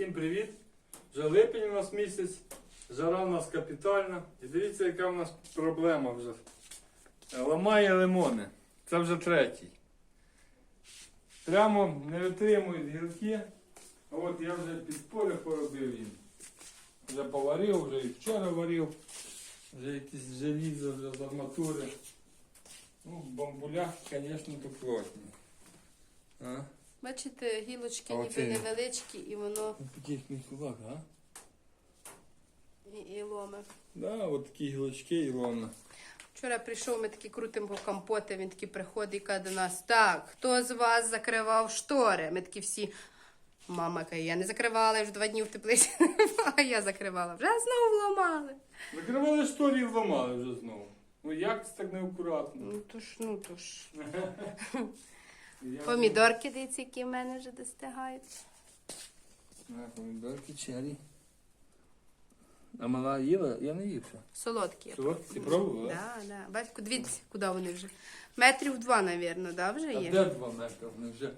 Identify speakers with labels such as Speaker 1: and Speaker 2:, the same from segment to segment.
Speaker 1: Всім привіт! Вже липень у нас місяць, жара у нас капітальна. І дивіться, яка в нас проблема вже. Ламає лимони. Це вже третій. Прямо не витримують гілки. А от я вже під поле поробив їм. Вже поварив, вже і вчора варив. Вже якісь желізо, вже з арматури. Ну, бамбуля, звісно, то плотні.
Speaker 2: Бачите, гілочки ніби
Speaker 1: оце-
Speaker 2: невеличкі і воно
Speaker 1: Таких мій кулак, а?
Speaker 2: і, і ломе.
Speaker 1: Да, от такі гілочки і ломна.
Speaker 2: Вчора прийшов, ми такі крутимо по компоти, він такий приходить і каже до нас, так, хто з вас закривав штори? Ми такі всі, мама каже, я не закривала, я вже два дні в теплиці, а я закривала, вже знову вламали.
Speaker 1: Закривали шторі і зламали вже знову. Ну як це так неакуратно?
Speaker 2: Ну то ж, ну то ж. Помідорки, дивіться, які в мене вже достигають.
Speaker 1: А, помідорки, чері. А мала їла? Я не їв
Speaker 2: Солодкі.
Speaker 1: Солодкі. Ти пробувала?
Speaker 2: Да, да. Батько, дивіться, куди вони вже. Метрів два, навірно, да, вже
Speaker 1: А
Speaker 2: є.
Speaker 1: де два метри? Вони вже.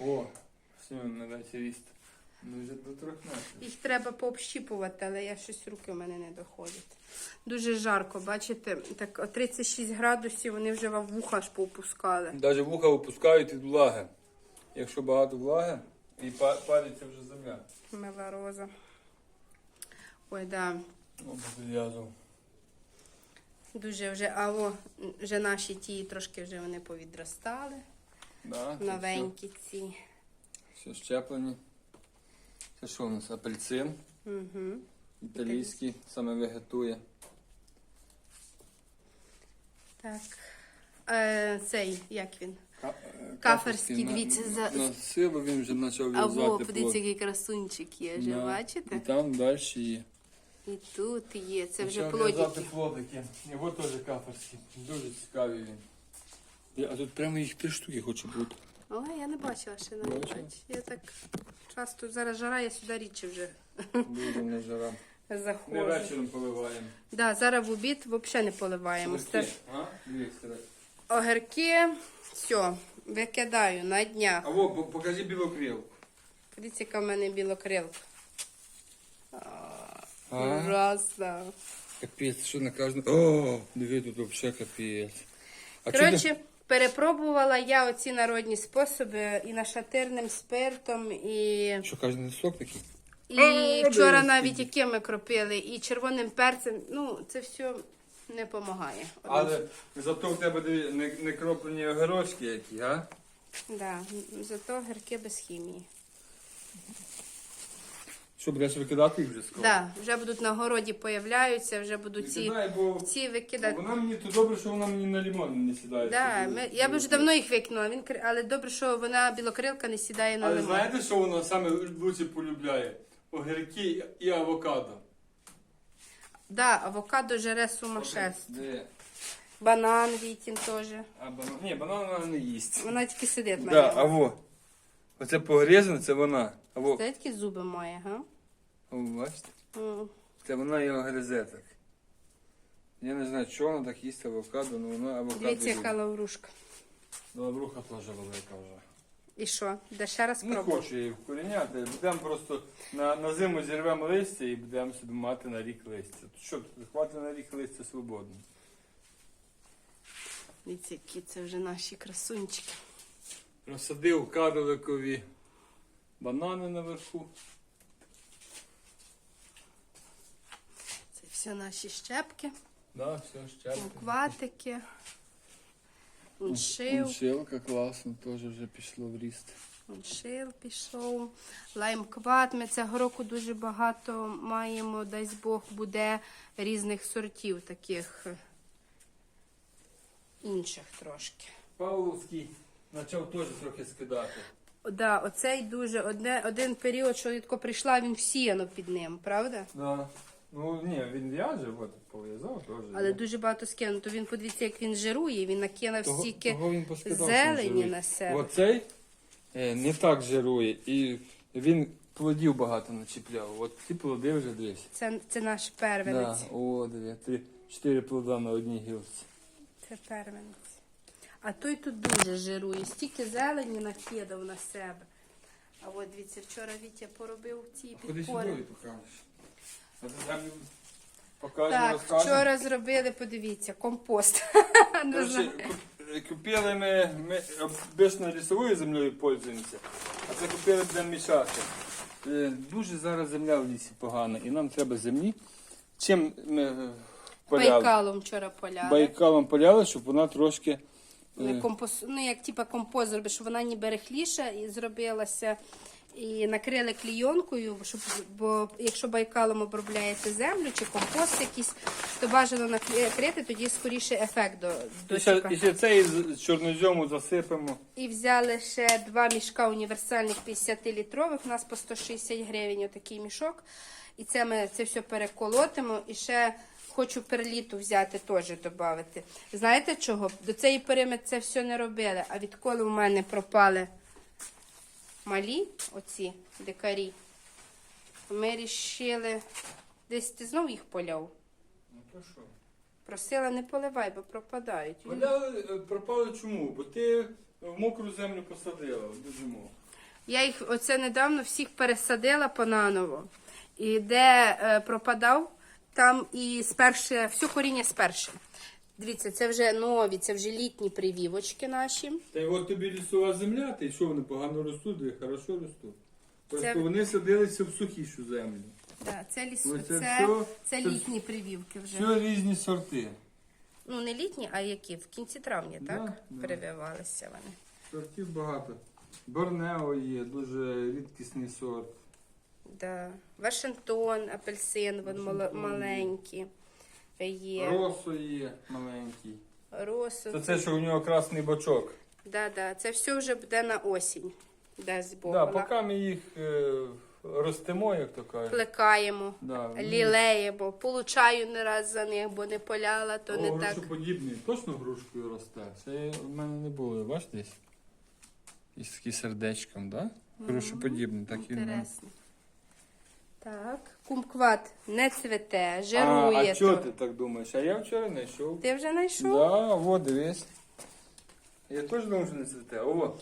Speaker 1: О, все, на дачі ріст. Ну вже до трьох метрів.
Speaker 2: Їх треба пообщіпувати, але я щось руки в мене не доходять. Дуже жарко, бачите, так 36 градусів вони вже вам вуха аж поопускали.
Speaker 1: Навіть вуха випускають від влаги. Якщо багато влаги, і па- палиться вже земля.
Speaker 2: Мила роза. Ой, да.
Speaker 1: Ну, пов'язав.
Speaker 2: Дуже вже, а о, вже наші ті трошки вже вони повідростали.
Speaker 1: Да, це
Speaker 2: Новенькі ці.
Speaker 1: Все, все щеплені. Це що у нас? Апельсин.
Speaker 2: Угу.
Speaker 1: Італійський, саме вегетує.
Speaker 2: Так. Е, цей, як він?
Speaker 1: Ка-
Speaker 2: Каферський,
Speaker 1: на-
Speaker 2: дивіться, за-
Speaker 1: На силу він вже почав
Speaker 2: А
Speaker 1: в'язати.
Speaker 2: подивіться,
Speaker 1: плод.
Speaker 2: який красунчик є, вже
Speaker 1: Да.
Speaker 2: бачите?
Speaker 1: І там далі є.
Speaker 2: І тут є, це вже
Speaker 1: Почав в'язати
Speaker 2: плодики.
Speaker 1: плодики. І от теж каферський. Дуже цікавий він. Я- А тут прямо їх три штуки хочу бути.
Speaker 2: Ой, я не бачила ще навіть.
Speaker 1: Бачила?
Speaker 2: Я так часто зараз жара, я сюди рідше вже
Speaker 1: Дуже не жара. Ми
Speaker 2: заходжу.
Speaker 1: вечором поливаємо.
Speaker 2: Да, зараз в обід взагалі не поливаємо. Це
Speaker 1: а?
Speaker 2: Огірки, все, викидаю на днях.
Speaker 1: А во, по- покажи білокрил.
Speaker 2: Подивіться, яка в мене білокрилка. Ужасно.
Speaker 1: Капець, що на кожному. О, диви, тут взагалі капець. А чого
Speaker 2: Коротше, перепробувала я оці народні способи і нашатирним спиртом, і,
Speaker 1: Що кожен сок такий?
Speaker 2: і
Speaker 1: А,
Speaker 2: вчора навіть якими кропили, і червоним перцем. Ну, це все не допомагає.
Speaker 1: Але зато в тебе диви, не, не кроплені огірочки які, а?
Speaker 2: Да, зато гірки без хімії.
Speaker 1: Що, будеш викидати їх вже скоро?
Speaker 2: Да, вже будуть на городі появляються, вже будуть ці,
Speaker 1: Викидай, бо
Speaker 2: ці викидати.
Speaker 1: вона мені то добре, що вона мені на лимон не сідає.
Speaker 2: Да, ми, я б вже давно їх викинула, він, кр- але добре, що вона білокрилка не сідає на
Speaker 1: Але
Speaker 2: лимон.
Speaker 1: знаєте, що вона саме лучше полюбляє? Огірки і авокадо.
Speaker 2: Да, авокадо жере сумасшедство.
Speaker 1: Де?
Speaker 2: Банан вітін теж.
Speaker 1: А банан? Ні, банан вона не їсть.
Speaker 2: Вона тільки сидить на
Speaker 1: Да,
Speaker 2: ньому.
Speaker 1: а. Оце погрізане, це вона. А во,
Speaker 2: Це такі зуби має, га?
Speaker 1: О, бачите? Це вона його гризе так. Я не знаю, чого вона так їсть авокадо, але вона авокадо
Speaker 2: Дивіться, яка лаврушка.
Speaker 1: Лавруха теж велика вже.
Speaker 2: І що? Де ще раз
Speaker 1: Не хочу її вкоріняти. Будемо просто на, на зиму зірвемо листя і будемо собі мати на рік листя. Тут Що, тут хватить на рік листя свободно.
Speaker 2: Дивіться, які це вже наші красунчики.
Speaker 1: Розсадив карликові банани наверху.
Speaker 2: Це все наші щепки,
Speaker 1: Да, все, щепки.
Speaker 2: кватики, уншив.
Speaker 1: Шилка класно, теж вже пішло в ріст.
Speaker 2: Шил пішов, лаймкват. Ми цього року дуже багато маємо, дай Бог, буде різних сортів, таких е, інших трошки.
Speaker 1: Павловський почав теж трохи скидати.
Speaker 2: Да, оцей дуже одне, один період, що рідко прийшла, він всіяно під ним, правда?
Speaker 1: Да. Ну ні, він в'яже, от пов'язав теж.
Speaker 2: Але дуже багато скинуто. Він подивіться, як він жирує, він накинув
Speaker 1: Того-
Speaker 2: стільки
Speaker 1: того він поскидав, що
Speaker 2: зелені
Speaker 1: жирує.
Speaker 2: на себе.
Speaker 1: Оцей е, не так жирує, і він плодів багато начіпляв. От ці плоди вже десь.
Speaker 2: Це, це наш
Speaker 1: Да. О, диви, три, чотири плода на одній гілці.
Speaker 2: Це первенець. А той тут дуже жирує, стільки зелені накидав на себе. А от дивіться, вчора Вітя поробив ці
Speaker 1: Ходи
Speaker 2: підпори.
Speaker 1: сюди покажеш. А ти землю покажемо,
Speaker 2: Так,
Speaker 1: розкажемо.
Speaker 2: вчора зробили, подивіться, компост. Не
Speaker 1: куп- Купили ми, ми обично лісовою землею пользуємося, а це купили будемо мішати. Е, Дуже зараз земля в лісі погана, і нам треба землі. Чим ми е, поляли?
Speaker 2: Байкалом вчора поляли.
Speaker 1: Байкалом поляли, щоб вона трошки. Е,
Speaker 2: ну як типа компост зробиш, щоб вона ніби рихліша і зробилася. І накрили клійонкою, щоб бо якщо байкалом обробляєте землю чи компост якийсь, то бажано накрити, тоді скоріше ефект до, до
Speaker 1: І ще, і ще цей з чорнозьому засипемо.
Speaker 2: І взяли ще два мішка універсальних 50-літрових. У нас по 160 гривень отакий мішок. І це ми це все переколотимо. І ще хочу перліту взяти теж додати. Знаєте чого? До цієї пори ми це все не робили. А відколи у мене пропали малі, оці дикарі, ми вирішили. Десь ти знов їх поляв.
Speaker 1: Ну то що?
Speaker 2: Просила, не поливай, бо пропадають.
Speaker 1: Поляли, е, пропали чому? Бо ти в мокру землю посадила, дуже мокро.
Speaker 2: Я їх оце недавно всіх пересадила понаново. І де е, пропадав, там і сперше, все коріння сперше. Дивіться, це вже нові, це вже літні привівочки наші.
Speaker 1: Та й от тобі лісова земля, й що вони погано ростуть, де хорошо ростуть. Просто
Speaker 2: Це-
Speaker 1: вони садилися в сухішу землю.
Speaker 2: Да, це, ліс...
Speaker 1: Ось
Speaker 2: це,
Speaker 1: це
Speaker 2: це,
Speaker 1: все- це-
Speaker 2: літні привівки вже.
Speaker 1: Все різні сорти.
Speaker 2: Ну, не літні, а які? В кінці травня,
Speaker 1: Да,
Speaker 2: так?
Speaker 1: да.
Speaker 2: Прививалися вони.
Speaker 1: Сортів багато. Борнео є, дуже рідкісний сорт.
Speaker 2: Да. Вашингтон, апельсин, вон мало-
Speaker 1: Вашингтон є.
Speaker 2: маленькі. Є.
Speaker 1: Росо є маленький.
Speaker 2: Росу.
Speaker 1: Це це, що у нього красний бочок.
Speaker 2: Да, да. Це все вже буде на осінь. Дасть Бог.
Speaker 1: Да, поки ми їх е, ростимо, як то кажуть.
Speaker 2: плекаємо,
Speaker 1: Да, вони-
Speaker 2: лілеємо, получаю не раз за них, бо не поляла, то
Speaker 1: О,
Speaker 2: не так.
Speaker 1: грушоподібний. Точно грушкою росте. Це в мене не було, бачиш десь? Із таким сердечком, так? Да? Грушоподібний, так і.
Speaker 2: Інтересно. Так, кумкват не цвете,
Speaker 1: А,
Speaker 2: жирує.
Speaker 1: а чого
Speaker 2: то.
Speaker 1: ти так думаєш? А я вчора знайшов.
Speaker 2: Ти вже знайшов?
Speaker 1: Да, от дивись. Я теж думав, що не цвете. О,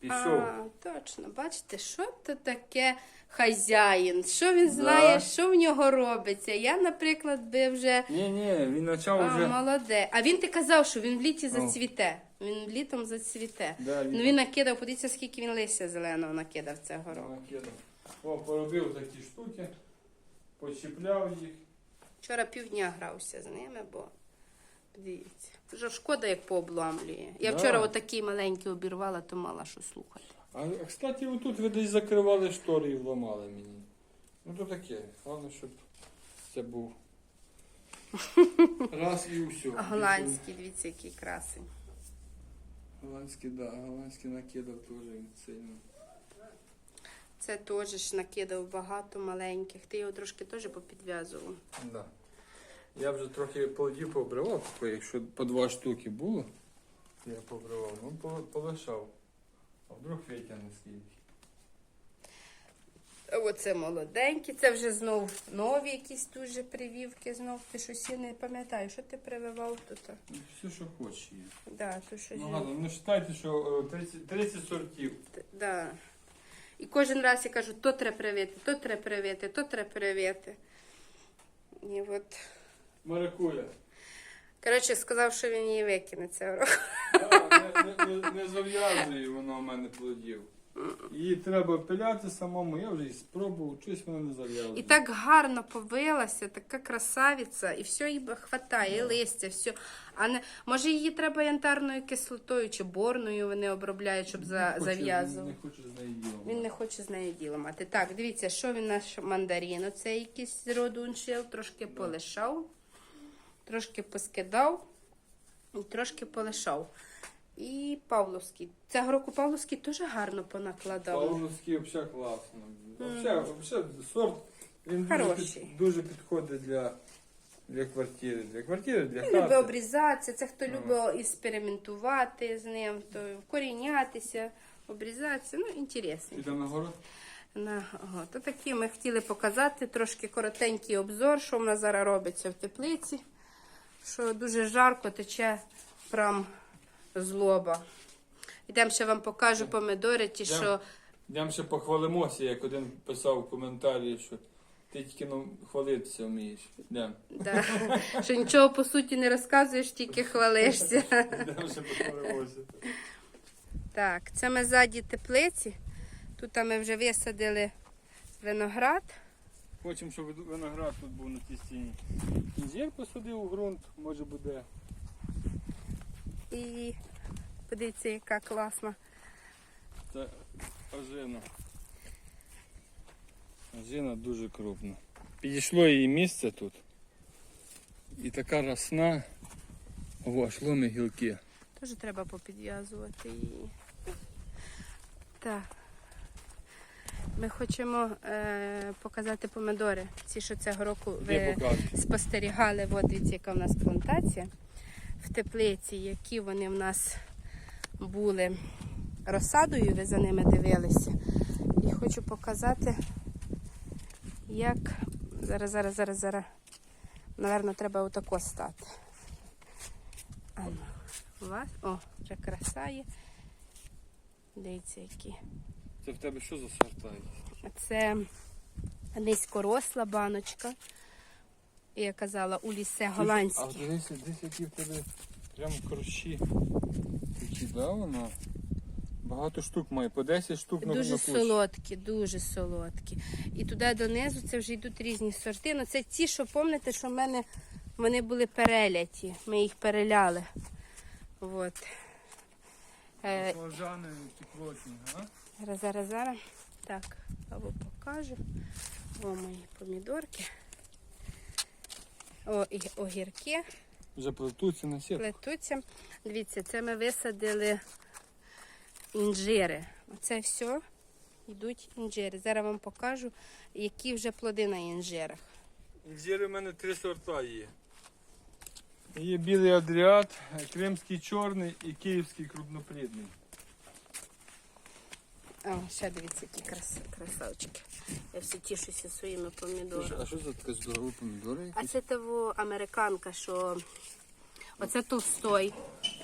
Speaker 1: пішов.
Speaker 2: А, точно, бачите, що то таке хазяїн? Що він знає,
Speaker 1: Да.
Speaker 2: що в нього робиться? Я, наприклад, би вже
Speaker 1: Ні, ні, він почав
Speaker 2: а,
Speaker 1: вже.
Speaker 2: молоде. А він ти казав, що він в літі зацвіте. Він літом зацвіте.
Speaker 1: Да,
Speaker 2: Ну він накидав, подивіться, скільки він листя зеленого накидав цього року.
Speaker 1: Накидав. О, поробив такі штуки, почіпляв їх.
Speaker 2: Вчора півдня грався з ними, бо дивіться. Вже шкода, як пообламлює. Я
Speaker 1: Да.
Speaker 2: вчора отакий маленький обірвала, то мала що слухати.
Speaker 1: А, а, кстати, отут ви десь закривали штори і вламали мені. Ну то таке. Головне, щоб це був. Раз і все.
Speaker 2: Голландський, дивіться, який красень.
Speaker 1: Голландський, да, голландський накидав теж він сильно.
Speaker 2: Це теж ж накидав багато маленьких. Ти його трошки теж попідв'язував.
Speaker 1: Да. Я вже трохи плодів пообривав, якщо по два штуки було, я пообривав, ну по- полишав. А вдруг витягне скільки.
Speaker 2: Оце молоденькі, це вже знов нові якісь дуже привівки. Знов ти щось я не пам'ятаю, що ти прививав тут.
Speaker 1: Ну, все, що хоче є.
Speaker 2: Да, то щось.
Speaker 1: Ну ладно, ну вважайте, що е, 30, 30 сортів.
Speaker 2: Да. І кожен раз я кажу, то треба привити, то треба привити, то треба привити. І от.
Speaker 1: Маракуя.
Speaker 2: Коротше, сказав, що він її викине цього року.
Speaker 1: Не, не, не, не зав'язує воно в мене плодів. Її треба пиляти самому, я вже її спробував, щось воно не зав'язує.
Speaker 2: І так гарно повилася, така красавиця, і все їй хватає, і листя, все. А не може її треба янтарною кислотою чи борною вони обробляють, щоб за,
Speaker 1: хоче- Не хоче з нею діло.
Speaker 2: Він не хоче з нею діло мати. Так, дивіться, що він наш мандарин. Оце якийсь родуншил, трошки полишав, трошки поскидав і трошки полишав. І Павловський. Цього року Павловський теж гарно понакладав.
Speaker 1: Павловський взагалі класно. Взагалі, взагалі сорт він дуже,
Speaker 2: Хороший.
Speaker 1: під, дуже підходить для, для квартири. Для квартири, для
Speaker 2: Він любить
Speaker 1: хати.
Speaker 2: обрізатися, це хто любить експериментувати з ним, то вкорінятися, обрізатися. Ну, інтересно.
Speaker 1: Підемо на город.
Speaker 2: На, ага, то такі ми хотіли показати трошки коротенький обзор, що в нас зараз робиться в теплиці. Що дуже жарко тече прям злоба. Йдемо ще вам покажу помидори, ті, що
Speaker 1: Йдемо ще похвалимося, як один писав в коментарі, що ти тільки ну, хвалитися вмієш. Йдемо.
Speaker 2: Да. Що нічого по суті не розказуєш, тільки хвалишся.
Speaker 1: Йдемо ще похвалимося.
Speaker 2: Так, це ми ззаді теплиці. Тут ми вже висадили виноград.
Speaker 1: Хочемо, щоб виноград тут був на тій стіні. Інжир посадив у ґрунт, може буде.
Speaker 2: І подивіться, яка класна.
Speaker 1: Це ожина. Ожина дуже крупна. Підійшло її місце тут. І така росна. О, аж ломи гілки.
Speaker 2: Теж треба попідв'язувати її. Так. Ми хочемо е, показати помидори. Ці, що цього року ви спостерігали, от дивіться, яка в нас плантація в теплиці, які вони в нас були розсадою, ви за ними дивилися. І хочу показати, як зараз, зараз, зараз, зараз. Наверно, треба отако стати. Вас, о, вже краса є. Дивіться, які.
Speaker 1: Це в тебе що за сорта?
Speaker 2: Це низькоросла баночка. Я казала, у лісе голландські.
Speaker 1: А дивись, десь які в тебе прям корчі. Такі, да, воно? Багато штук має, по 10 штук на
Speaker 2: Дуже
Speaker 1: на кущ.
Speaker 2: солодкі, дуже солодкі. І туди донизу це вже йдуть різні сорти. Ну це ті, що пам'ятаєте, що в мене вони були переляті. Ми їх переляли. От. Е,
Speaker 1: Баклажани плотні, а?
Speaker 2: зараз, зараз, зараз. Так, або покажу. О, мої помідорки. О, огірки.
Speaker 1: Вже плетуться на сітку.
Speaker 2: плетуться. Дивіться, це ми висадили інжири. Оце все йдуть інжири. Зараз вам покажу, які вже плоди на інжирах.
Speaker 1: Інжири в мене три сорта є. Є білий адріат, кримський чорний і київський крупноплідний.
Speaker 2: О, ще дивіться, які крас... красавчики. Я все тішуся своїми помідорами.
Speaker 1: А що за така здорова помідори?
Speaker 2: А це того американка, що оце товстой.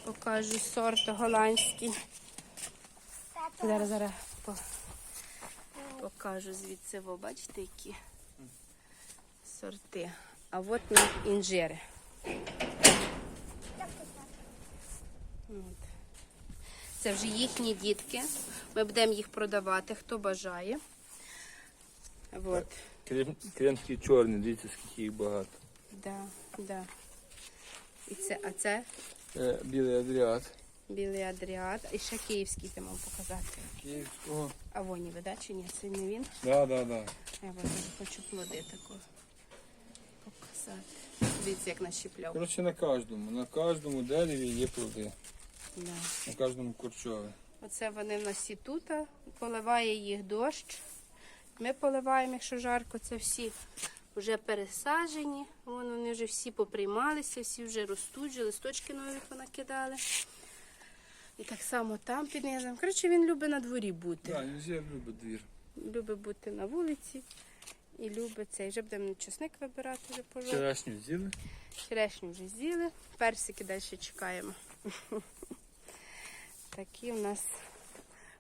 Speaker 2: Покажу сорт голландський. Зараз зараз по... покажу звідси, ви бачите, які сорти. А от на інжири. От. Це вже їхні дітки. Ми будемо їх продавати, хто бажає. От.
Speaker 1: Крем, кримський чорний, дивіться, скільки їх багато.
Speaker 2: Да, да. І це, а це
Speaker 1: Е, білий адріат.
Speaker 2: білий адріат. І ще київський ти мав показати.
Speaker 1: Київського.
Speaker 2: А воні вида чи ні? Це не він.
Speaker 1: Да, да, да.
Speaker 2: Я вам хочу плоди таку показати. Дивіться, як нащіпляв.
Speaker 1: Коротше, на кожному. На кожному дереві є плоди.
Speaker 2: Да.
Speaker 1: На кожному корчові.
Speaker 2: Оце вони в нас і тут, поливає їх дощ. Ми поливаємо, якщо жарко, це всі вже пересаджені. Вон вони вже всі поприймалися, всі вже ростуть, вже листочки нові понакидали. І так само там під низом. Коротше, він любить на дворі бути.
Speaker 1: Так, інжир любить двір.
Speaker 2: Любить бути на вулиці і любить цей. Вже будемо чесник вибирати вже пожалуй.
Speaker 1: Вчорашню з'їли.
Speaker 2: Черешню вже з'їли, персики далі чекаємо. Такі у нас.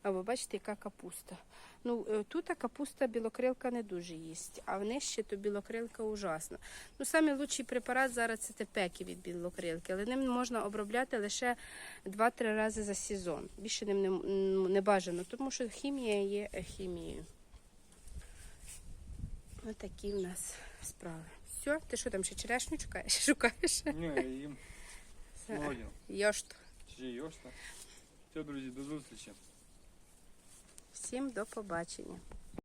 Speaker 2: Або бачите, яка капуста. Ну, е, тут капуста білокрилка не дуже їсть, а нижче то білокрилка ужасна. Ну, самий лучший препарат зараз це тепеки від білокрилки, але ним можна обробляти лише 2-3 рази за сезон. Більше ним не, не бажано, тому що хімія є е, хімією. Ось такі в нас справи. Все, ти що там ще черешню? Шукаєш?
Speaker 1: Ні, я їм сьогодні.
Speaker 2: Йошт.
Speaker 1: Чи йошта. Все, друзі, до зустрічі.
Speaker 2: Всім до побачення.